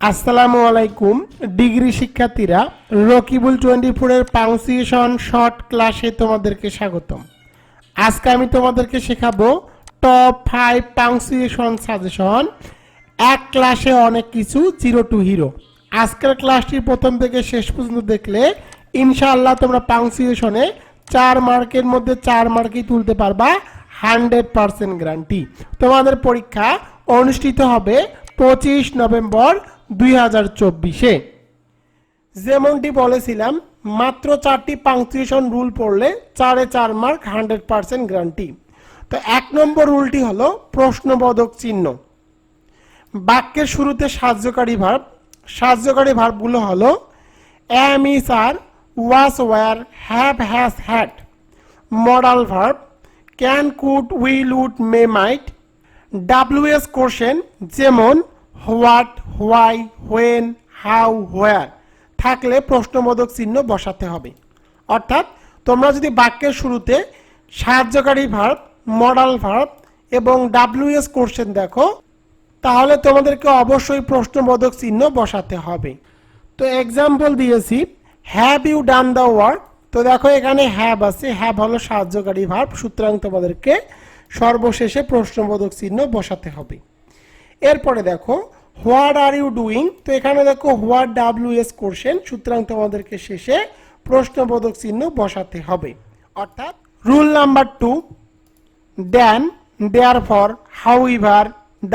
আসসালামু আলাইকুম, ডিগ্রি শিক্ষার্থীরা, রকিবুল টোয়েন্টি ফোরের পাউন্সিয়েশন শর্ট ক্লাসে তোমাদেরকে স্বাগতম। আজকে আমি তোমাদেরকে শেখাবো টপ ফাইভ পাউন্সিয়েশন সাজেশন। এক ক্লাসে অনেক কিছু, জিরো টু হিরো। আজকের ক্লাসটি প্রথম থেকে শেষ পর্যন্ত দেখলে ইনশাআল্লাহ তোমরা পাউন্সিয়েশনে চার মার্কের মধ্যে চার মার্কই তুলতে পারবা, হান্ড্রেড পার্সেন্ট গ্যারান্টি। তোমাদের পরীক্ষা অনুষ্ঠিত হবে পঁচিশ নভেম্বর দুই হাজার চব্বিশে। যেমনটি বলেছিলাম, মাত্র চারটি পাংচুয়েশন রুল পড়লে চারে চার মার্ক হান্ড্রেড পার্সেন্ট গ্যারান্টি তো এক নম্বর রুলটি হলো প্রশ্নবোধক চিহ্ন। বাক্যের শুরুতে সাহায্যকারী ভার্ব সাহায্যকারী ভার্বগুলো হলো am is are was were have has had modal verb can could will would may might WS question যেমন what, why, when, how, where. থাকলে প্রশ্নবোধক চিহ্ন বসাতে হবে। অর্থাৎ তোমরা যদি বাক্যের শুরুতে সাহায্যকারী ভার্ব, মডাল ভার্ব এবং ডাব্লিউএস কোশ্চেন দেখো, তাহলে তোমাদেরকে অবশ্যই প্রশ্নবোধক চিহ্ন বসাতে হবে। তো এক্সাম্পল দিয়েছি have you done the work তো দেখো এখানে হ্যাভ আছে। হ্যাভ হলো সাহায্যকারী ভার্ব। সুতরাং তোমাদেরকে সর্বশেষে প্রশ্নবোধক চিহ্ন বসাতে হবে। এরপরে দেখো হোয়াট আর ইউ ডুইং তো এখানে দেখো হোয়াট ডাব্লিউ এস কোশ্চেন সুতরাং তোমাদেরকে শেষে প্রশ্নবোধক চিহ্ন বসাতে হবে। অর্থাৎ rule number two then therefore however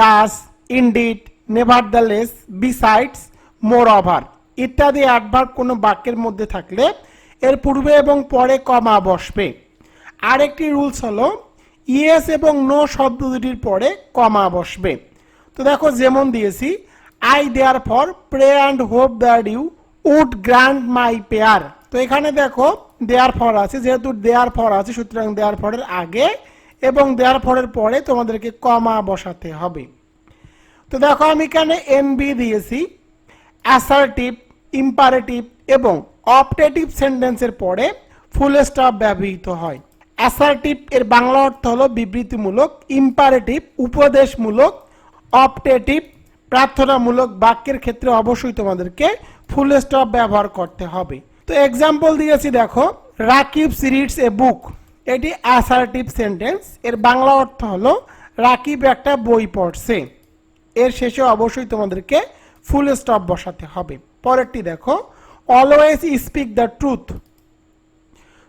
thus indeed nevertheless besides moreover ইত্যাদি অ্যাডভার্ব কোনো বাক্যের মধ্যে থাকলে এর পূর্বে এবং পরে কমা বসবে। আরেকটি রুলস হলো ইয়েস এবং নো শব্দ দুটির পরে কমা বসবে। তো দেখো যেমন দিয়েছি I therefore pray and hope that you would grant my prayer তো এখানে দেখো দেয়ার ফর আছে, যেহেতু দেয়ার ফর আছে, সুতরাং দেয়ার ফরের আগে এবং দেয়ার ফরের পরে তোমাদেরকে কমা বসাতে হবে। তো দেখো আমি এখানে এনবি দিয়েছি অ্যাসার্টিভ ইম্পারেটিভ এবং অপটেটিভ সেন্টেন্সের পরে ফুল স্টপ ব্যবহৃত হয়। অ্যাসার্টিভ এর বাংলা অর্থ হলো বিবৃতিমূলক ইম্পারেটিভ উপদেশমূলক অপটেটিভ প্রার্থনামূলক বাক্যের ক্ষেত্রে অবশ্যই তোমাদেরকে ফুল স্টপ ব্যবহার করতে হবে। তো এক্সাম্পল দিয়েছি, দেখো, রাকিব সিরিডস এ বুক এটি অ্যাসার্টিভ সেন্টেন্স এর বাংলা অর্থ হলো, রাকিব একটা বই পড়ছে। এর শেষে অবশ্যই তোমাদেরকে ফুল স্টপ বসাতে হবে। পরেরটি দেখো অলওয়েজ স্পিক দ্য ট্রুথ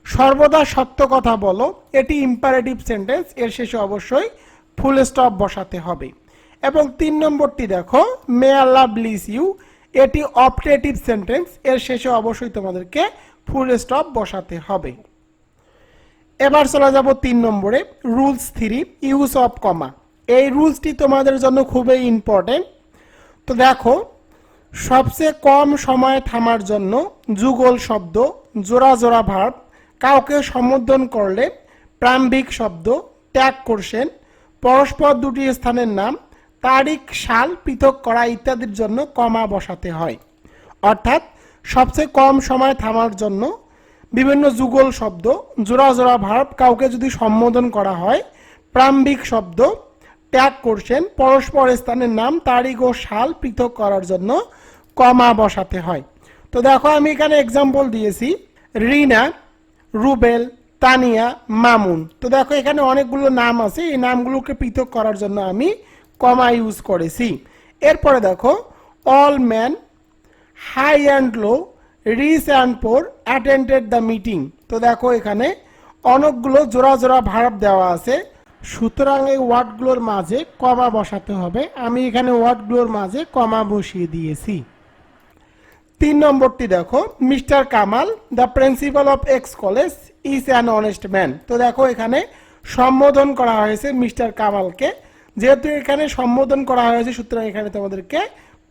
সর্বদা সত্য কথা বলো। এটি ইম্পারেটিভ সেন্টেন্স এর শেষে অবশ্যই ফুল স্টপ বসাতে হবে। এবং তিন নম্বরটি দেখো মে আল্লাহ ব্লিস ইউ এটি অপটেটিভ সেন্টেন্স এর শেষে অবশ্যই তোমাদেরকে ফুল স্টপ বসাতে হবে। এবার চলে যাব তিন নম্বরে rules three use of comma এই রুলসটি তোমাদের জন্য খুবই ইম্পর্টেন্ট তো দেখো, সবচেয়ে কম সময় থামার জন্য যুগল শব্দ, জোড়া জোড়া ভার্ব কাউকে সম্বোধন করলে প্রাম্ভিক শব্দ ত্যাগ করছেন, পরস্পর দুটি স্থানের নাম তারিখ, সাল পৃথক করা ইত্যাদির জন্য কমা বসাতে হয়। অর্থাৎ সবচেয়ে কম সময় থামার জন্য বিভিন্ন যুগল শব্দ, জোড়া জোড়া ভার্ব কাউকে যদি সম্বোধন করা হয়, প্রাম্ভিক শব্দ ত্যাগ করছেন পরস্পর স্থানের নাম, তারিখ ও সাল পৃথক করার জন্য কমা বসাতে হয়। তো দেখো আমি এখানে এক্সাম্পল দিয়েছি। রিনা, রুবেল, তানিয়া, মামুন। তো দেখো এখানে অনেকগুলো নাম আছে। এই নামগুলোকে পৃথক করার জন্য আমি কমা ইউজ করেছি এরপরে দেখো all man high and low rich and poor attended the meeting তো দেখো এখানে অনেকগুলো জোড়া জোড়া ভার্ব দেওয়া আছে। সুতরাং এই ওয়ার্ডগুলোর মাঝে কমা বসাতে হবে। আমি এখানে ওয়ার্ডগুলোর মাঝে কমা বসিয়ে দিয়েছি। তিন নম্বরটি দেখো, mister Kamal the principal of X college is an honest man তো দেখো এখানে সম্বোধন করা হয়েছে মিস্টার কামালকে। যেহেতু এখানে সম্বোধন করা হয়েছে, সুতরাং এখানে তোমাদেরকে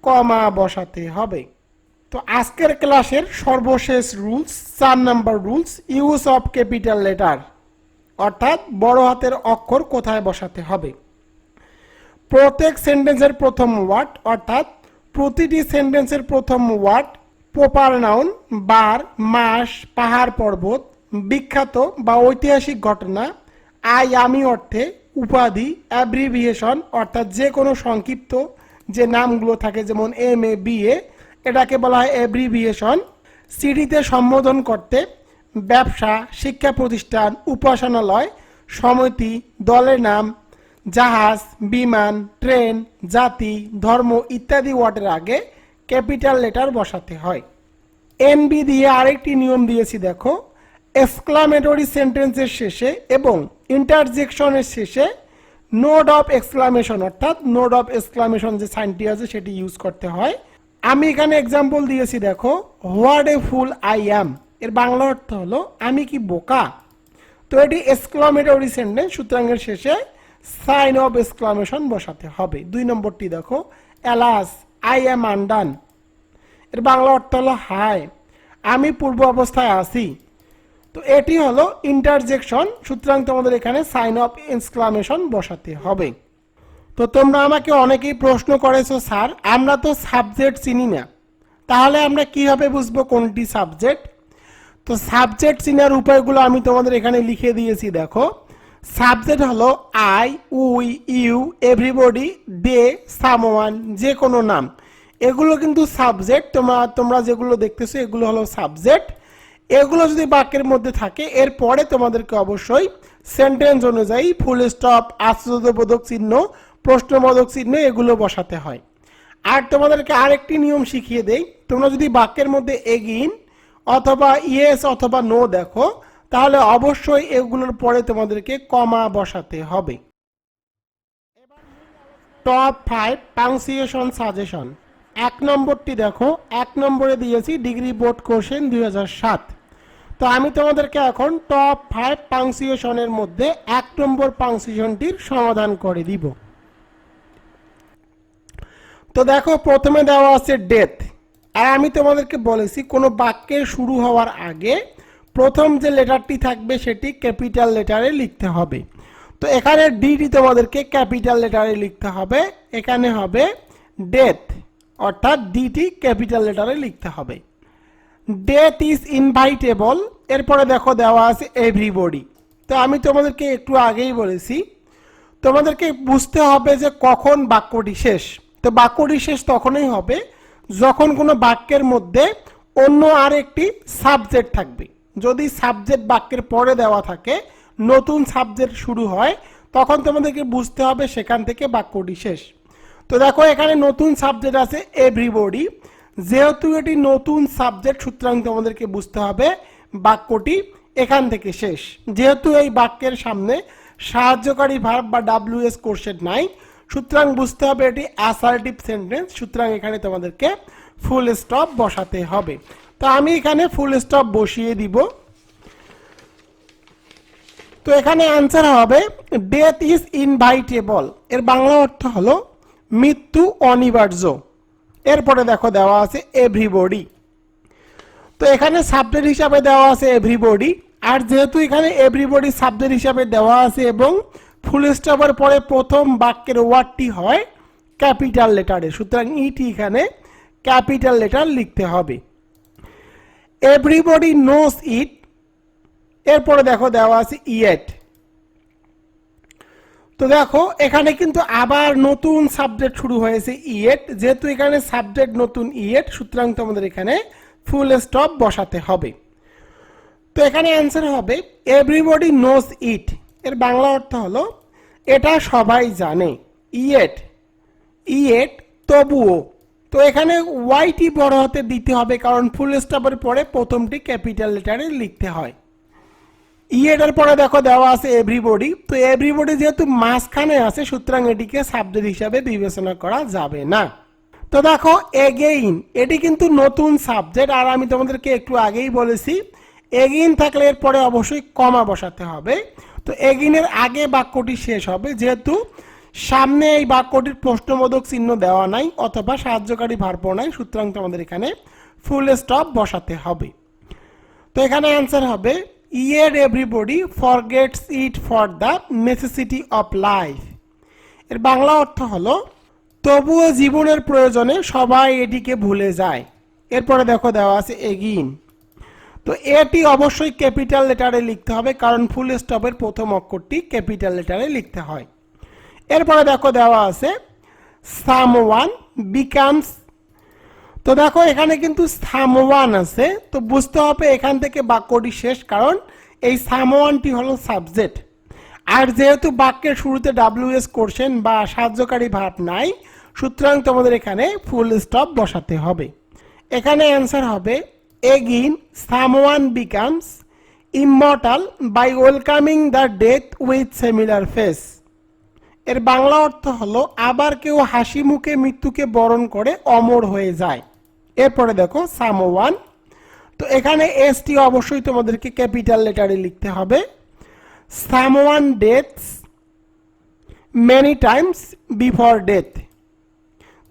কমা বসাতে হবে। তো আজকের ক্লাসের সর্বশেষ রুলস, চার number rules, use of capital letter, অর্থাৎ বড় হাতের অক্ষর কোথায় বসাতে হবে। প্রত্যেক সেন্টেন্সের প্রথম ওয়ার্ড, অর্থাৎ প্রতিটি সেন্টেন্সের প্রথম ওয়ার্ড, প্রপার নাউন, বার, মাস, পাহাড় পর্বত, বিখ্যাত বা ঐতিহাসিক ঘটনা, আই, আমি অর্থে উপাধি অ্যাব্রিভিয়েশন অর্থাৎ যে কোনো সংক্ষিপ্ত যে নামগুলো থাকে, যেমন এম এ বি এ এটাকে বলা হয় এব্রিভিয়েশন সিডিতে সম্বোধন করতে ব্যবসা, শিক্ষা প্রতিষ্ঠান, উপাসনালয়, সমিতি, দলের নাম, জাহাজ, বিমান, ট্রেন, জাতি, ধর্ম ইত্যাদি ওয়ার্ডের আগে ক্যাপিটাল লেটার বসাতে হয়। এনবি দিয়ে আরেকটি নিয়ম দিয়েছি, দেখো। এক্সক্লামেটরি সেন্টেন্সের শেষে এবং ইন্টারজেকশনের শেষে নোড অফ এক্সক্লামেশন অর্থাৎ নোড অফ এক্সক্লামেশন যে সাইনটি আছে সেটি ইউজ করতে হয়। আমি এখানে এক্সাম্পল দিয়েছি, দেখো what a full I am এর বাংলা অর্থ হলো, আমি কি বোকা? তো এটি এক্সক্লামেটরি সেন্টেন্স সুতরাং এর শেষে সাইন অফ এক্সক্লামেশন বসাতে হবে। দুই নম্বরটি দেখো অ্যালাস আই অ্যাম আন্ডান এর বাংলা অর্থ হলো হাই আমি পূর্ব অবস্থায় আছি। তো এটি হলো ইন্টারজেকশন সুতরাং তোমাদের এখানে সাইন অফ এক্সক্লামেশন বসাতে হবে। তো তোমরা আমাকে অনেকেই প্রশ্ন করেছ, স্যার, আমরা তো সাবজেক্ট চিনি না। তাহলে আমরা কীভাবে বুঝব কোনটি সাবজেক্ট তো সাবজেক্ট চিনার উপায়গুলো আমি তোমাদের এখানে লিখে দিয়েছি, দেখো। সাবজেক্ট হলো I we you everybody they someone যে কোনো নাম। এগুলো কিন্তু সাবজেক্ট তোমরা তোমরা যেগুলো দেখতেছো, এগুলো হলো সাবজেক্ট এগুলো যদি বাক্যের মধ্যে থাকে, এরপরে তোমাদেরকে অবশ্যই সেন্টেন্স অনুযায়ী ফুল স্টপ আশ্চর্যবোধক চিহ্ন, প্রশ্নবোধক চিহ্ন এগুলো বসাতে হয়। আর তোমাদেরকে আরেকটি নিয়ম শিখিয়ে দেই, তোমরা যদি বাক্যের মধ্যে এগিন অথবা ইয়েস অথবা নো দেখো, তাহলে অবশ্যই এগুলোর পরে তোমাদেরকে কমা বসাতে হবে। টপ ফাইভ পাংসিয়েশন সাজেশন এক নম্বরটি দেখো, এক নম্বরে দিয়েছি ডিগ্রি বোর্ড কোশ্চেন দুই তো আমি তোমাদেরকে এখন টপ ফাইভ পাংসিয়েশনের মধ্যে এক নম্বর পাংসিয়েশনটির সমাধান করে দিব। তো দেখো, প্রথমে দেওয়া আছে ডেথ আর আমি তোমাদেরকে বলেছি, কোনো বাক্যের শুরু হওয়ার আগে প্রথম যে লেটারটি থাকবে সেটি ক্যাপিটাল লেটারে লিখতে হবে। তো এখানে ডিটি তোমাদেরকে ক্যাপিটাল লেটারে লিখতে হবে। এখানে হবে ডেথ অর্থাৎ ডিটি ক্যাপিটাল লেটারে লিখতে হবে। ডেথ ইজ ইনভাইটেবল এরপরে দেখো দেওয়া আছে এভরিবডি তো আমি তোমাদেরকে একটু আগেই বলেছি, তোমাদেরকে বুঝতে হবে যে কখন বাক্যটি শেষ। তো বাক্যটি শেষ তখনই হবে যখন কোনো বাক্যের মধ্যে অন্য আর একটি সাবজেক্ট থাকবে। যদি সাবজেক্ট বাক্যের পরে দেওয়া থাকে, নতুন সাবজেক্ট শুরু হয়, তখন তোমাদেরকে বুঝতে হবে সেখান থেকে বাক্যটি শেষ। তো দেখো এখানে নতুন সাবজেক্ট আছে এভরিবডি যেহেতু এটি নতুন সাবজেক্ট সুতরাং তোমাদেরকে বুঝতে হবে বাক্যটি এখান থেকে শেষ। যেহেতু এই বাক্যের সামনে সাহায্যকারী ভার্ব বা ডাব্লিউএস কোর্সের নাই, সুতরাং বুঝতে হবে এটি অ্যাসার্টিভ সেন্টেন্স সুতরাং এখানে তোমাদেরকে ফুল স্টপ বসাতে হবে। তো আমি এখানে ফুল স্টপ বসিয়ে দিব। তো এখানে অ্যান্সার হবে ডেথ ইজ ইনভাইটেবল এর বাংলা অর্থ হলো, মৃত্যু অনিবার্য। এরপরে দেখো দেওয়া আছে এভরিবডি তো এখানে সাবজেক্ট হিসাবে দেওয়া আছে এভরিবডি আর যেহেতু এখানে এভরিবডি সাবজেক্ট হিসাবে দেওয়া আছে এবং ফুল স্টপের পরে প্রথম বাক্যের ওয়ার্ডটি হয় ক্যাপিটাল লেটারে সুতরাং ইটি এখানে ক্যাপিটাল লেটার লিখতে হবে। এভরিবডি নোস ইট এরপরে দেখো দেওয়া আছে ইয়েট তো দেখো, এখানে কিন্তু আবার নতুন সাবজেক্ট শুরু হয়েছে ইয়েট যেহেতু এখানে সাবজেক্ট নতুন ইয়েট সুতরাং তোমাদের এখানে ফুল স্টপ বসাতে হবে। তো এখানে অ্যান্সার হবে এভরিবডি নোস ইট এর বাংলা অর্থ হলো, এটা সবাই জানে। ইয়েট ইয়েট তবুও। তো এখানে ওয়াইটি বড় হতে দিতে হবে, কারণ ফুল স্টপের পরে প্রথমটি ক্যাপিটাল লেটারে লিখতে হয়। ইয়েটার পরে দেখো দেওয়া আছে এভরিবডি তো এভরিবডি যেহেতু মাঝখানে আছে, সুতরাং এটিকে সাবজেক্ট হিসাবে বিবেচনা করা যাবে না। তো দেখো এগেইন এটি কিন্তু নতুন সাবজেক্ট আর আমি তোমাদেরকে একটু আগেই বলেছি এগেইন থাকলে এর পরে অবশ্যই কমা বসাতে হবে। তো এগিনের আগে বাক্যটি শেষ হবে, যেহেতু সামনে এই বাক্যটির প্রশ্নবোধক চিহ্ন দেওয়া নাই, অথবা সাহায্যকারী ভার্ব নাই, সুতরাং তোমাদের এখানে ফুল স্টপ বসাতে হবে। তো এখানে অ্যান্সার হবে ইয়ের everybody forgets it for the necessity of life এর বাংলা অর্থ হলো, তবুও জীবনের প্রয়োজনে সবাই এটিকে ভুলে যায়। এরপরে দেখো দেওয়া আছে এগিন তো এটি অবশ্যই ক্যাপিটাল লেটারে লিখতে হবে, কারণ ফুল স্টপের প্রথম অক্ষরটি ক্যাপিটাল লেটারে লিখতে হয়। এরপরে দেখো দেওয়া আছে সামওয়ান বিকামস তো দেখো, এখানে কিন্তু সামওয়ান আছে। তো বুঝতে হবে এখান থেকে বাক্যটি শেষ, কারণ এই সামওয়ানটি হলো সাবজেক্ট। আর যেহেতু বাক্যের শুরুতে ডাব্লিউএস করছেন বা সাহায্যকারী ভাব নাই, সুতরাং তোমাদের এখানে ফুল স্টপ বসাতে হবে। এখানে অ্যান্সার হবে again someone becomes immortal by welcoming the death with similar face. এর বাংলা অর্থ হলো, আবার কেউ হাসি মুখে মৃত্যুকে বরণ করে অমর হয়ে যায়। এরপরে দেখো সামওয়ান তো এখানে এসটি অবশ্যই তোমাদেরকে ক্যাপিটাল লেটারে লিখতে হবে। Someone deaths many times before death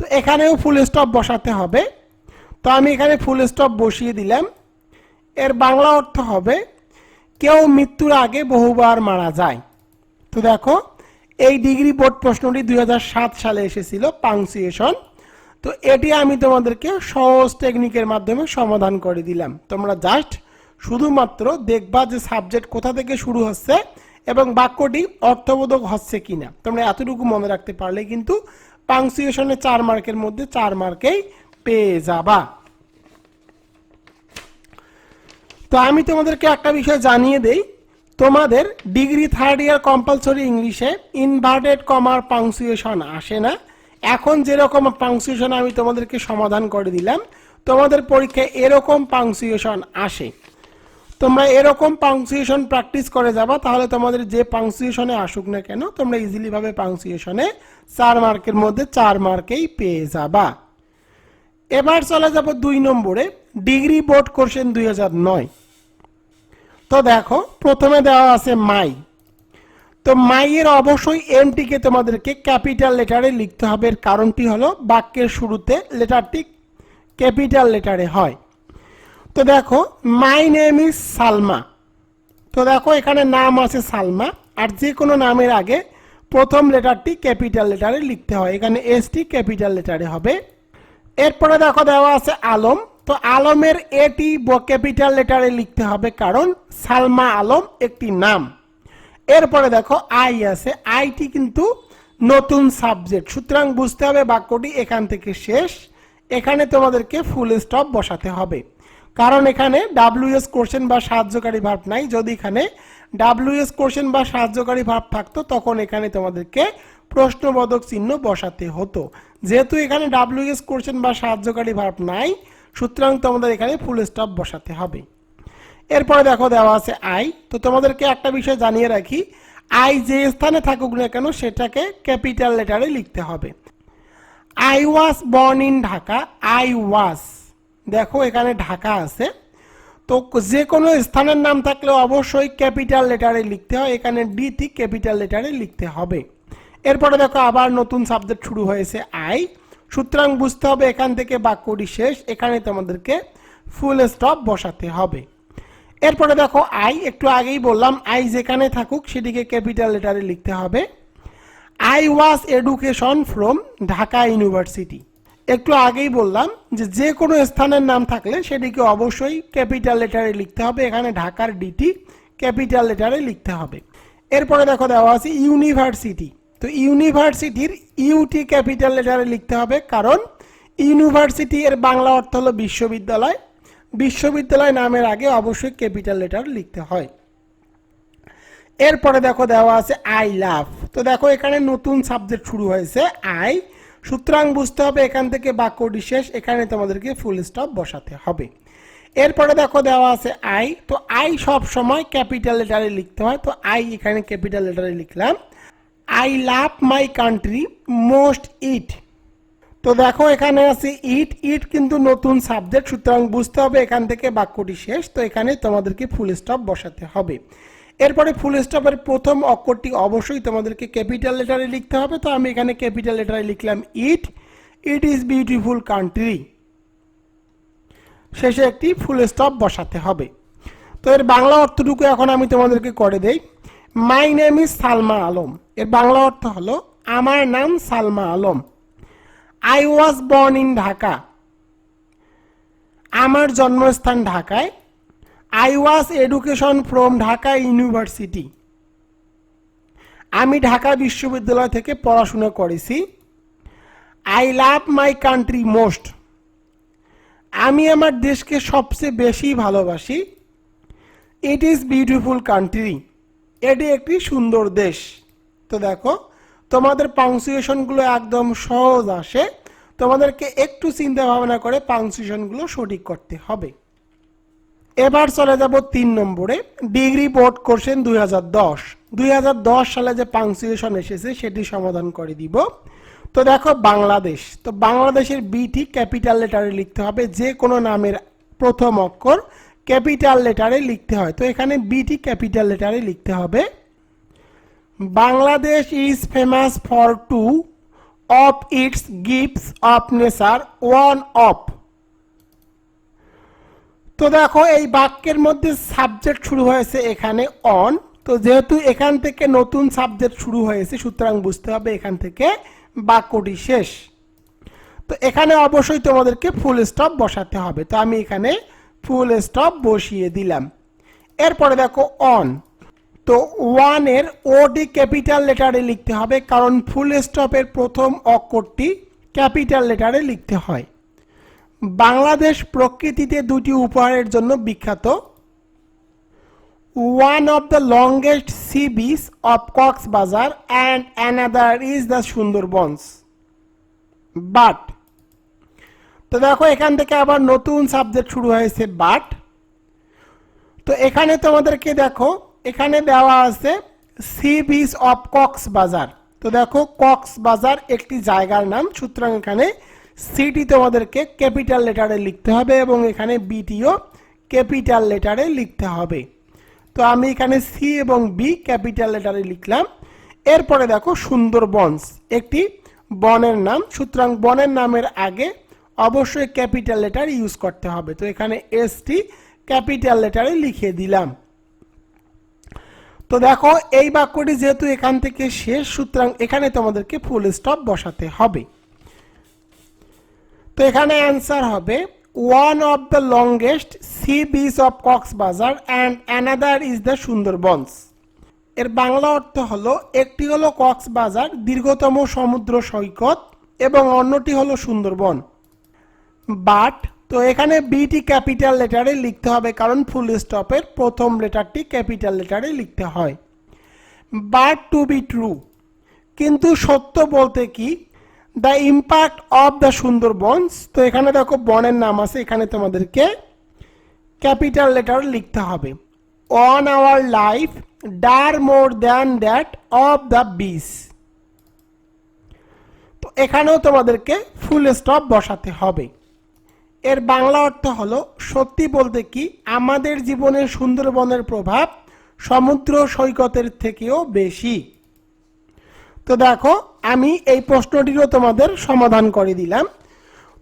তো এখানেও ফুল স্টপ বসাতে হবে। তো আমি এখানে ফুল স্টপ বসিয়ে দিলাম। এর বাংলা অর্থ হবে, কেউ মৃত্যুর আগে বহুবার মারা যায়। তো দেখো, এই ডিগ্রি বোর্ড প্রশ্নটি দুই হাজার সাত সালে এসেছিল পাংসুয়েশন তো এটি আমি তোমাদেরকে সহজ টেকনিকের মাধ্যমে সমাধান করে দিলাম। তোমরা জাস্ট শুধুমাত্র দেখবা যে সাবজেক্ট কোথা থেকে শুরু হচ্ছে এবং বাক্যটি অর্থবোধক হচ্ছে কিনা। তোমরা এতটুকু মনে রাখতে পারলে কিন্তু পাংসুয়েশনে চার মার্কের মধ্যে চার মার্কেই পেয়ে যাবা। তো আমি তোমাদেরকে একটা বিষয় জানিয়ে দেই। তোমাদের ডিগ্রি থার্ড ইয়ার কম্পালসরি ইংলিশে ইনভার্টেড কমার পাংসুয়েশন আসে না। এখন যেরকম পাংসুয়েশন আমি তোমাদেরকে সমাধান করে দিলাম, তোমাদের পরীক্ষায় এরকম পাংসুয়েশন আসে। তোমরা এরকম পাংসুয়েশন প্র্যাকটিস করে যাবা, তাহলে তোমাদের যে পাংসুয়েশনে আসুক না কেন, তোমরা ইজিলিভাবে পাংসুয়েশনে চার মার্কের মধ্যে চার মার্কেই পেয়ে যাবা। এবার চলে যাব দুই নম্বরে, ডিগ্রি বোর্ড কোর্সেন দুই তো দেখো, প্রথমে দেওয়া আছে মাই। তো মাইয়ের অবশ্যই এমটিকে তোমাদেরকে ক্যাপিটাল লেটারে লিখতে হবে। এর কারণটি হলো বাক্যের শুরুতে লেটারটি ক্যাপিটাল লেটারে হয়। তো দেখো মাই নেম ইজ সালমা। তো দেখো, এখানে নাম আছে সালমা। আর যে কোনো নামের আগে প্রথম লেটারটি ক্যাপিটাল লেটারে লিখতে হয়। এখানে এসটি ক্যাপিটাল লেটারে হবে। এরপরে দেখো, দেওয়া আছে আলম। তো আলমের এটি ক্যাপিটাল লেটারে লিখতে হবে। কারণ সালমা আলম একটি নাম। এরপরে দেখো আই আছে। আইটি কিন্তু নতুন সাবজেক্ট সুতরাং বুঝতে হবে বাক্যটি এখান থেকে শেষ। এখানে তোমাদেরকে ফুল স্টপ বসাতে হবে। কারণ এখানে ডাব্লিউএস কোশ্চেন বা সাহায্যকারী ভাব নাই। যদি এখানে ডাব্লিউএস কোশ্চেন বা সাহায্যকারী ভাব থাকতো, তখন এখানে তোমাদেরকে প্রশ্নবোধক চিহ্ন বসাতে হতো। যেহেতু এখানে ডাব্লিউএস কোশ্চেন বা সাহায্যকারী ভাব নাই, সুতরাং তোমাদের এখানে ফুল স্টপ বসাতে হবে। এরপরে দেখো দেওয়া আছে আই তো তোমাদেরকে একটা বিষয় জানিয়ে রাখি আই যে স্থানে থাকুক না কেন সেটাকে ক্যাপিটাল লেটারে লিখতে হবে। I was born in Dhaka I was দেখো এখানে ঢাকা আছে। তো যে কোনো স্থানের নাম থাকলে অবশ্যই ক্যাপিটাল লেটারে লিখতে হয়, এখানে ডিটি ক্যাপিটাল লেটারে লিখতে হবে। এরপরে দেখো আবার নতুন সাবজেক্ট শুরু হয়েছে আই সুতরাং বুঝতে হবে এখান থেকে বাক্যটি শেষ, এখানে তোমাদেরকে ফুল স্টপ বসাতে হবে। এরপরে দেখো আই একটু আগেই বললাম আই যেখানে থাকুক সেটিকে ক্যাপিটাল লেটারে লিখতে হবে। I was education from Dhaka university একটু আগেই বললাম যে যে কোনো স্থানের নাম থাকলে সেটিকে অবশ্যই ক্যাপিটাল লেটারে লিখতে হবে, এখানে ঢাকার ডিটি ক্যাপিটাল লেটারে লিখতে হবে। এরপরে দেখো, দেওয়া আছে ইউনিভার্সিটি তো ইউনিভার্সিটির ইউটি ক্যাপিটাল লেটারে লিখতে হবে, কারণ ইউনিভার্সিটি এর বাংলা অর্থ হলো বিশ্ববিদ্যালয় বিশ্ববিদ্যালয় নামের আগে অবশ্যই ক্যাপিটাল লেটার লিখতে হয়। এরপরে দেখো দেওয়া আছে আই লাভ। তো দেখো এখানে নতুন সাবজেক্ট শুরু হয়েছে আই। সুতরাং বুঝতে হবে এখান থেকে বাক্যটি শেষ, এখানে তোমাদেরকে ফুল স্টপ বসাতে হবে। এরপরে দেখো দেওয়া আছে আই। তো আই সব সময় ক্যাপিটাল লেটারে লিখতে হয়। তো আই এখানে ক্যাপিটাল লেটারে লিখলাম। I love my country most it. তো দেখো, এখানে আছে ইট। ইট কিন্তু নতুন সাবজেক্ট, সুতরাং বুঝতে হবে এখান থেকে বাক্যটি শেষ। তো এখানে তোমাদেরকে ফুল স্টপ বসাতে হবে। এরপরে ফুল স্টপের প্রথম অক্ষরটি অবশ্যই তোমাদেরকে ক্যাপিটাল লেটারে লিখতে হবে। তো আমি এখানে ক্যাপিটাল লেটারে লিখলাম it. It is beautiful country. শেষে একটি ফুল স্টপ বসাতে হবে। তো এর বাংলা অর্থটুকু এখন আমি তোমাদেরকে করে দেই। My name is Salma Alam এর বাংলা অর্থ হলো, আমার নাম Salma Alam. I was born in Dhaka আমার জন্মস্থান ঢাকায়। I was education from Dhaka university আমি ঢাকা বিশ্ববিদ্যালয় থেকে পড়াশোনা করেছি। I love my country most আমি আমার দেশকে সবচেয়ে বেশি ভালোবাসি। ইট ইজ বিউটিফুল কান্ট্রি এটি একটি সুন্দর দেশ। তো দেখো তোমাদের পাংচুয়েশনগুলো একদম সহজ আসে। তোমাদেরকে একটু চিন্তা ভাবনা করে পাংচুয়েশনগুলো সঠিক করতে হবে। এবার চলে যাব তিন নম্বরে ডিগ্রি বোর্ড কোশ্চেন দুই হাজার দশ। দুই হাজার দশ সালে যে পাংচুয়েশন এসেছে, সেটি সমাধান করে দিব। তো দেখো বাংলাদেশ, তো বাংলাদেশের বিটি ক্যাপিটাল লেটারে লিখতে হবে, যে কোনো নামের প্রথম অক্ষর ক্যাপিটাল লেটারে লিখতে হয়। তো এখানে বিটি ক্যাপিটাল লেটারে লিখতে হবে। Bangladesh is famous for two of its gifts of nature one of তো দেখো, এই বাক্যের মধ্যে সাবজেক্ট শুরু হয়েছে এখানে অন তো যেহেতু এখান থেকে নতুন সাবজেক্ট শুরু হয়েছে, সুতরাং বুঝতে হবে এখান থেকে বাক্যটি শেষ। তো এখানে অবশ্যই তোমাদেরকে ফুল স্টপ বসাতে হবে। তো আমি এখানে ফুল স্টপ বসিয়ে দিলাম। এরপরে দেখো অন তো ওয়ানের ওডি ক্যাপিটাল লেটারে লিখতে হবে, কারণ ফুল স্টপের প্রথম অক্ষরটি ক্যাপিটাল লেটারে লিখতে হয়। বাংলাদেশ প্রকৃতিতে দুটি উপহারের জন্য বিখ্যাত। One of the longest sea beach of Cox's Bazar and another is the Sundarbans but তো দেখো, এখান থেকে আবার নতুন সাবজেক্ট শুরু হয়েছে বাট তো এখানে তোমাদেরকে দেখো এখানে দেওয়া আছে সি বিচ অফ কক্সবাজার। তো দেখো, কক্সবাজার একটি জায়গার নাম। সুতরাং এখানে সিটি তোমাদেরকে ক্যাপিটাল লেটারে লিখতে হবে এবং এখানে বিটিও ক্যাপিটাল লেটারে লিখতে হবে। তো আমি এখানে সি এবং বি ক্যাপিটাল লেটারে লিখলাম। এরপরে দেখো সুন্দরবনস একটি বনের নাম। সুতরাং বনের নামের আগে অবশ্যই ক্যাপিটাল লেটার ইউজ করতে হবে। তো এখানে এসটি ক্যাপিটাল লেটারে লিখে দিলাম। তো দেখো, এই বাক্যটি যেহেতু এখান থেকে শেষ, সুতরাং এখানে তোমাদেরকে ফুল স্টপ বসাতে হবে। তো এখানে অ্যান্সার হবে one of the longest sea beach of Cox's Bazar and another is the Sundarbans এর বাংলা অর্থ হলো, একটি হলো কক্সবাজার দীর্ঘতম সমুদ্র সৈকত, এবং অন্যটি হলো সুন্দরবন। বাট তো এখানে বিটি ক্যাপিটাল লেটারে লিখতে হবে, কারণ ফুল স্টপের প্রথম লেটারটি ক্যাপিটাল লেটারে লিখতে হয়। বাট টু বি ট্রু কিন্তু সত্য বলতে কি? The impact of the Sundarbans তো এখানে দেখো বনের নাম আছে, এখানে তোমাদেরকে ক্যাপিটাল লেটার লিখতে হবে। On our life there more than that of the beast তো এখানেও তোমাদেরকে ফুল স্টপ বসাতে হবে। এর বাংলা অর্থ হলো, সত্যি বলতে কি, আমাদের জীবনের সুন্দরবনের প্রভাব সমুদ্র সৈকতের থেকেও বেশি। তো দেখো, আমি এই প্রশ্নটিরও তোমাদের সমাধান করে দিলাম।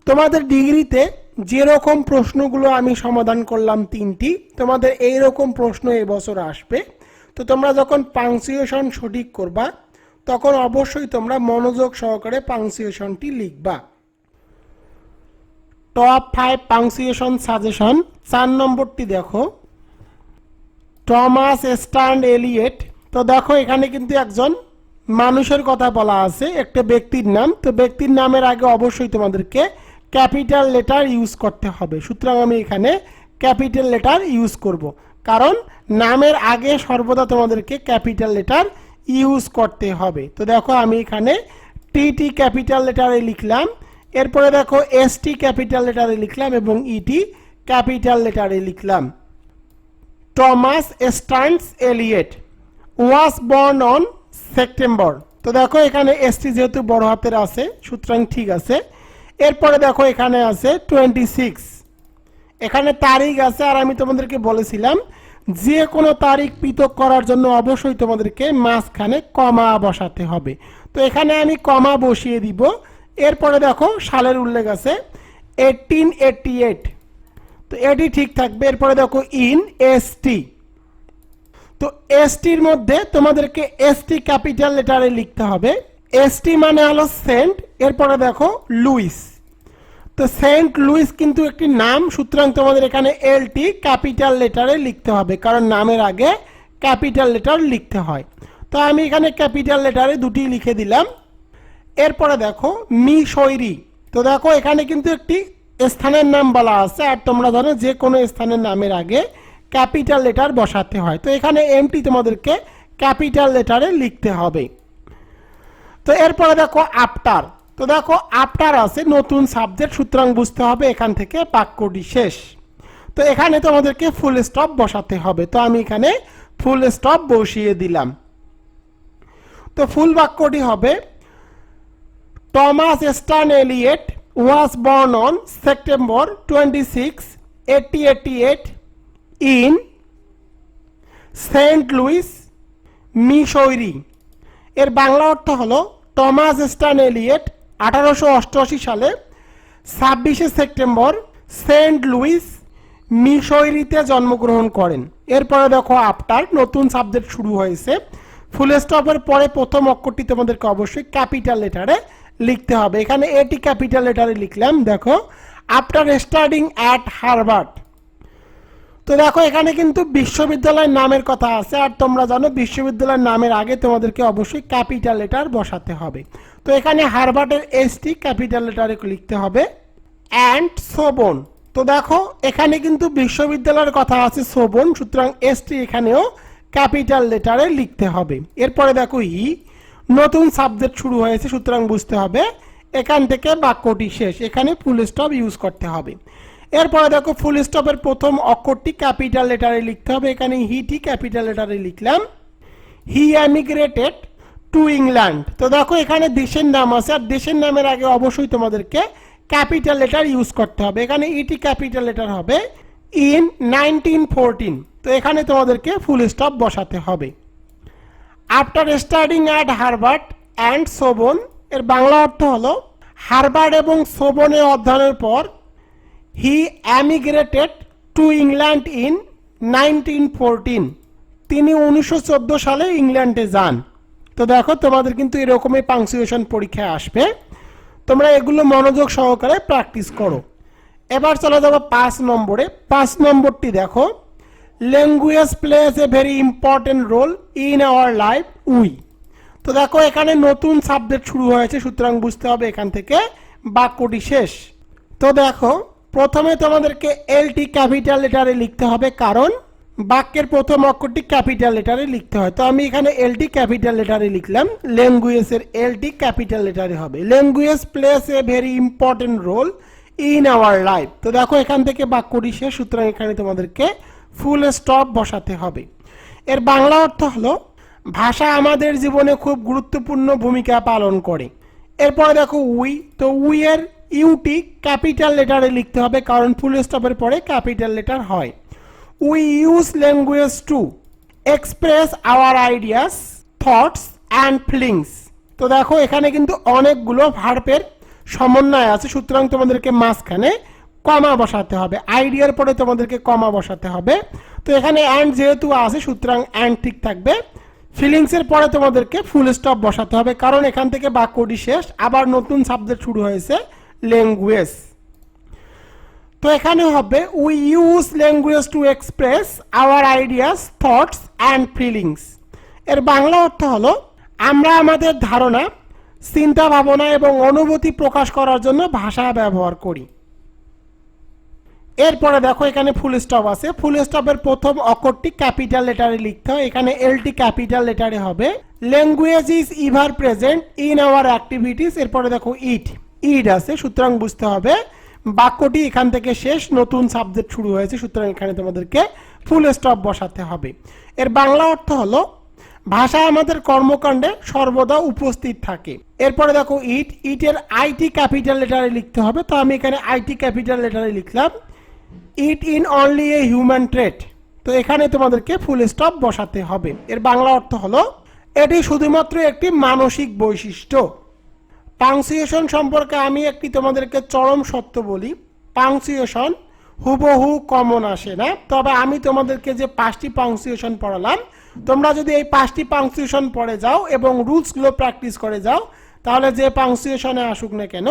তোমাদের ডিগ্রিতে যেরকম প্রশ্নগুলো আমি সমাধান করলাম তিনটি, তোমাদের এই রকম প্রশ্ন এবছর আসবে। তো তোমরা যখন পাংচুয়েশন সঠিক করবা, তখন অবশ্যই তোমরা মনোযোগ সহকারে পাংচুয়েশনটি লিখবা। টপ ফাইভ পাংচুয়েশন সাজেশন, চার নম্বরটি দেখো। Thomas Stearns Eliot. তো দেখো, এখানে কিন্তু একজন মানুষের কথা বলা আছে, একটা ব্যক্তির নাম। তো ব্যক্তির নামের আগে অবশ্যই তোমাদেরকে ক্যাপিটাল লেটার ইউজ করতে হবে। সুতরাং আমি এখানে ক্যাপিটাল লেটার ইউজ করব। কারণ নামের আগে সর্বদা তোমাদেরকে ক্যাপিটাল লেটার ইউজ করতে হবে। তো দেখো, আমি এখানে টি টি ক্যাপিটাল লেটারে লিখলাম। এরপরে দেখো এস টি ক্যাপিটাল লেটারে লিখলাম এবং ইটি ক্যাপিটাল লেটারে লিখলাম। Thomas Stearns Eliot was born on September তো দেখো, এখানে এসটি যেহেতু বড় হাতের আছে, সুতরাং ঠিক আছে। এরপরে দেখো, এখানে আছে টোয়েন্টি সিক্স এখানে তারিখ আছে, আর আমি তোমাদেরকে বলেছিলাম, যে কোনো তারিখ পৃথক করার জন্য অবশ্যই তোমাদেরকে মাঝখানে কমা বসাতে হবে। তো এখানে আমি কমা বসিয়ে দিব এরপরে দেখো সালের উল্লেখ আছে এইটিন এইটটি এইট তো এটি ঠিক থাকবে, এরপরে দেখো ইন এসটি তো এসটির মধ্যে তোমাদেরকে এসটি ক্যাপিটাল লেটারে লিখতে হবে। এসটি মানে হলো সেন্ট এরপরে দেখো লুইস তো সেন্ট লুইস কিন্তু একটি নাম, সুতরাং তোমাদের এখানে এলটি ক্যাপিটাল লেটারে লিখতে হবে, কারণ নামের আগে ক্যাপিটাল লেটার লিখতে হয়। তো আমি এখানে ক্যাপিটাল লেটারে দুটি লিখে দিলাম। এরপরে দেখো মি শৈরি তো দেখো এখানে কিন্তু একটি স্থানের নাম বলা আছে, আর তোমরা জানো যে কোনো স্থানের নামের আগে ক্যাপিটাল লেটার বসাতে হয়। তো এখানে এমটি তোমাদেরকে ক্যাপিটাল লেটারে লিখতে হবে। তো এরপরে দেখো আফটার। তো দেখো আফটার আছে, নতুন সাবজেক্ট, সুতরাং বুঝতে হবে এখান থেকে বাক্যটি শেষ। তো এখানে তোমাদেরকে ফুল স্টপ বসাতে হবে। তো আমি এখানে ফুল স্টপ বসিয়ে দিলাম। তো ফুল বাক্যটি হবে was born on September twenty six eighty eighty eight in saint Louis Missouri এর বাংলা অর্থ হলো টমাস স্টান এলিয়েট আঠারোশো অষ্টআশি সালে ছাব্বিশে সেপ্টেম্বর সেন্ট লুইস মিসৌরিতে জন্মগ্রহণ করেন। এরপরে দেখো আফটার নতুন সাবজেক্ট শুরু হয়েছে। ফুল স্টপের পরে প্রথম অক্ষরটি তোমাদেরকে অবশ্যই ক্যাপিটাল লেটারে লিখতে হবে। এখানে এটি ক্যাপিটাল লেটারে লিখলাম, দেখো আফটার স্টাডিং অ্যাট হারবার্ট তো দেখো, এখানে কিন্তু বিশ্ববিদ্যালয়ের নামের কথা আছে, আর তোমরা জানো, বিশ্ববিদ্যালয়ের নামের আগে তোমাদেরকে অবশ্যই ক্যাপিটাল লেটার বসাতে হবে। তো এখানে হারবার্টের এসটি ক্যাপিটাল লেটারে লিখতে হবে অ্যান্ড সোবন তো দেখো, এখানে কিন্তু বিশ্ববিদ্যালয়ের কথা আছে সোবন সুতরাং এসটি এখানেও ক্যাপিটাল লেটারে লিখতে হবে। এরপরে দেখো ই নতুন সাবজেক্ট শুরু হয়েছে, সুতরাং বুঝতে হবে এখান থেকে বাক্যটি শেষ। এখানে ফুল স্টপ ইউজ করতে হবে। এরপরে দেখো ফুল স্টপের প্রথম অক্ষরটি ক্যাপিটাল লেটারে লিখতে হবে। এখানে হিটি ক্যাপিটাল লেটারে লিখলাম। হি অ্যামিগ্রেটেড টু ইংল্যান্ড তো দেখো, এখানে দেশের নাম আছে, আর দেশের নামের আগে অবশ্যই তোমাদেরকে ক্যাপিটাল লেটার ইউজ করতে হবে। এখানে ইটি ক্যাপিটাল লেটার হবে ইন নাইনটিন ফোরটিন তো এখানে তোমাদেরকে ফুল স্টপ বসাতে হবে। After studying at Harvard and Sorbonne এর বাংলা অর্থ হলো হারবার্ড এবং সোবনে অধ্যয়নের পর he emigrated to England in nineteen fourteen তিনি উনিশশো চোদ্দ সালে ইংল্যান্ডে যান। তো দেখো, তোমাদের কিন্তু এরকমই পাংচুয়েশন পরীক্ষায় আসবে। তোমরা এগুলো মনোযোগ সহকারে প্র্যাকটিস করো। এবার চলে যাব পাঁচ নম্বরে। পাঁচ নম্বরটি দেখো। Language plays a very important role in our life we তো দেখো, এখানে নতুন সাবজেক্ট শুরু হয়েছে, সুতরাং বুঝতে হবে এখান থেকে বাক্যটি শেষ। তো দেখো, প্রথমে তোমাদেরকে এলটি ক্যাপিটাল লেটারে লিখতে হবে, কারণ বাক্যের প্রথম অক্ষরটি ক্যাপিটাল লেটারে লিখতে হয়। তো আমি এখানে এলটি ক্যাপিটাল লেটারে লিখলাম ল্যাঙ্গুয়েজের এলটি ক্যাপিটাল লেটারে হবে। Language plays a very important role in our life তো দেখো, এখান থেকে বাক্যটি শেষ, সুতরাং এখানে তোমাদেরকে ফুল স্টপ বসাতে হবে। এর বাংলা অর্থ হলো, ভাষা আমাদের জীবনে খুব গুরুত্বপূর্ণ ভূমিকা পালন করে। এরপরে দেখো উই, তো উই এর ইউটি ক্যাপিটাল লেটারে লিখতে হবে, কারণ ফুল স্টপের পরে ক্যাপিটাল লেটার হয়। We use language to express our ideas, thoughts, and feelings. তো দেখো এখানে কিন্তু অনেকগুলো ভার্পের সমন্বয় আছে, সুতরাং তোমাদেরকে মাঝখানে কমা বসাতে হবে। আইডিয়ার পরে তোমাদেরকে কমা বসাতে হবে। তো এখানে অ্যান্ড যেহেতু আছে, সুতরাং অ্যান্ড ঠিক থাকবে। ফিলিংসের পরে তোমাদেরকে ফুল স্টপ বসাতে হবে। কারণ এখান থেকে বাক্যটি শেষ। আবার নতুন সাবজেক্ট শুরু হয়েছে ল্যাঙ্গুয়েজ তো এখানে হবে we use language to express our ideas thoughts and feelings এর বাংলা অর্থ হলো, আমরা আমাদের ধারণা, চিন্তা ভাবনা এবং অনুভূতি প্রকাশ করার জন্য ভাষা ব্যবহার করি। এরপরে দেখো এখানে ফুল স্টপ আছে। ফুল স্টপের প্রথম অক্ষরটি ক্যাপিটাল লেটারে লিখতে হয়। এখানে এলটি ক্যাপিটাল লেটারে হবে। Language is ever present in our activities এরপরে দেখো ইট ইড আছে, সুতরাং বুঝতে হবে। বাক্যটি এখান থেকে শেষ, নতুন সাবজেক্ট শুরু হয়েছে, সুতরাং এখানে তোমাদেরকে ফুল স্টপ বসাতে হবে। এর বাংলা অর্থ হলো, ভাষা আমাদের কর্মকাণ্ডে সর্বদা উপস্থিত থাকে। এরপরে দেখো ইট ইটের আইটি ক্যাপিটাল লেটারে লিখতে হবে। তো আমি এখানে আইটি ক্যাপিটাল লেটারে লিখলাম। It in only a human trait তো এখানে তোমাদেরকে ফুল স্টপ বসাতে হবে। এর বাংলা অর্থ হলো, এটি শুধুমাত্র একটি মানসিক বৈশিষ্ট্য। পাংসুয়েশন সম্পর্কে আমি একটি তোমাদেরকে চরম সত্য বলি। পাংসুয়েশন হুবহু কমন আসে না। তবে আমি তোমাদেরকে যে পাঁচটি পাংসুয়েশন পড়ালাম, তোমরা যদি এই পাঁচটি পাংসুয়েশন পড়ে যাও এবং রুলসগুলো প্র্যাকটিস করে যাও, তাহলে যে পাংসুয়েশনে আসুক না কেন,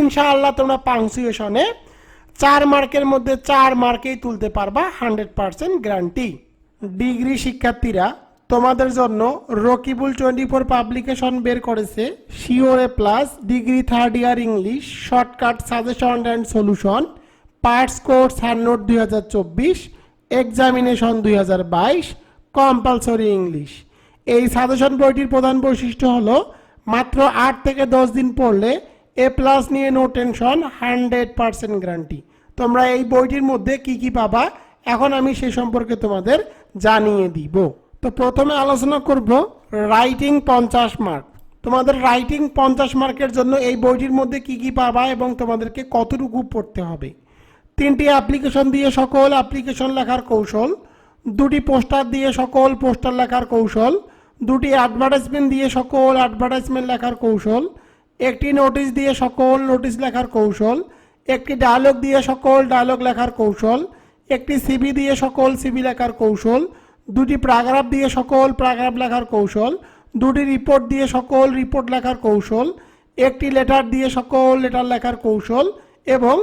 ইনশাআল্লাহ তোমরা পাংসুয়েশনে চার মার্কের মধ্যে চার মার্কেই তুলতে পারবা হান্ড্রেড পার্সেন্ট গ্যারান্টি। ডিগ্রি শিক্ষার্থীরা, তোমাদের জন্য রকিবুল টোয়েন্টি ফোর পাবলিকেশন বের করেছে sure A plus, degree third year English, shortcut suggestion and solution, parts course note দুই হাজার চব্বিশ, এক্সামিনেশন দুই হাজার বাইশ, কম্পালসরি ইংলিশ। এই সাজেশন বইটির প্রধান বৈশিষ্ট্য হলো, মাত্র আট থেকে দশ দিন পড়লে এ প্লাস নিয়ে no tension hundred percent guarantee তোমরা এই বইটির মধ্যে কি কি পাবা? এখন আমি সে সম্পর্কে তোমাদের জানিয়ে দিব। তো প্রথমে আলোচনা করব রাইটিং পঞ্চাশ মার্ক তোমাদের রাইটিং পঞ্চাশ মার্কের জন্য এই বইটির মধ্যে কি কি পাবা এবং তোমাদেরকে কতটুকু পড়তে হবে? তিনটি অ্যাপ্লিকেশন দিয়ে সকল অ্যাপ্লিকেশন লেখার কৌশল, দুটি পোস্টার দিয়ে সকল পোস্টার লেখার কৌশল, দুটি অ্যাডভার্টাইজমেন্ট দিয়ে সকল অ্যাডভার্টাইজমেন্ট লেখার কৌশল একটি নোটিশ দিয়ে সকল নোটিশ লেখার কৌশল, একটি ডায়লগ দিয়ে সকল ডায়লগ লেখার কৌশল, একটি সিবি দিয়ে সকল সিবি লেখার কৌশল, দুটি প্যারাগ্রাফ দিয়ে সকল প্যারাগ্রাফ লেখার কৌশল, দুটি রিপোর্ট দিয়ে সকল রিপোর্ট লেখার কৌশল, একটি লেটার দিয়ে সকল লেটার লেখার কৌশল এবং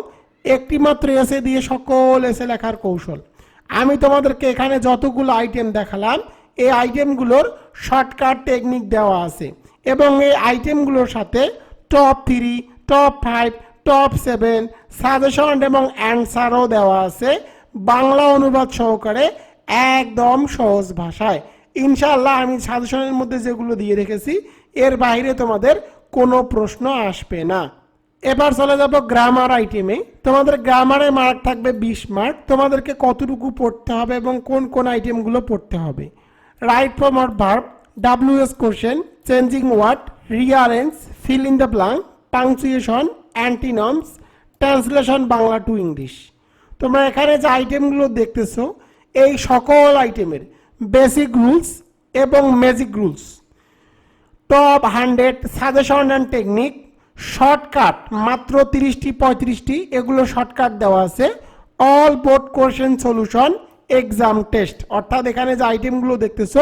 একটি মাত্র এসে দিয়ে সকল এসে লেখার কৌশল। আমি তোমাদেরকে এখানে যতগুলো আইটেম দেখালাম, এই আইটেমগুলোর শর্টকাট টেকনিক দেওয়া আছে এবং এই আইটেমগুলোর সাথে top three top five top seven suggestion এবং অ্যান্সারও দেওয়া আছে। বাংলা অনুবাদ সহকারে একদম সহজ ভাষায়। ইনশাআল্লাহ আমি সাজেশনের মধ্যে যেগুলো দিয়ে রেখেছি, এর বাইরে তোমাদের কোনো প্রশ্ন আসবে না। এবার চলে যাব গ্রামার আইটেমে তোমাদের গ্রামারে মার্ক থাকবে বিশ মার্ক তোমাদেরকে কতটুকু পড়তে হবে এবং কোন কোন আইটেমগুলো পড়তে হবে। Right form R verb WH question changing word rearrange fill in the blank punctuation antonyms translation Bangla to English তোমরা এখানে যে আইটেমগুলো দেখতেছো, এই সকল আইটেমের বেসিক রুলস এবং magic rules top hundred suggestion and technique shortcut মাত্র তিরিশটি, পঁয়ত্রিশটি, এগুলো শর্টকাট দেওয়া আছে। All board question solution exam test অর্থাৎ এখানে যে আইটেমগুলো দেখতেছো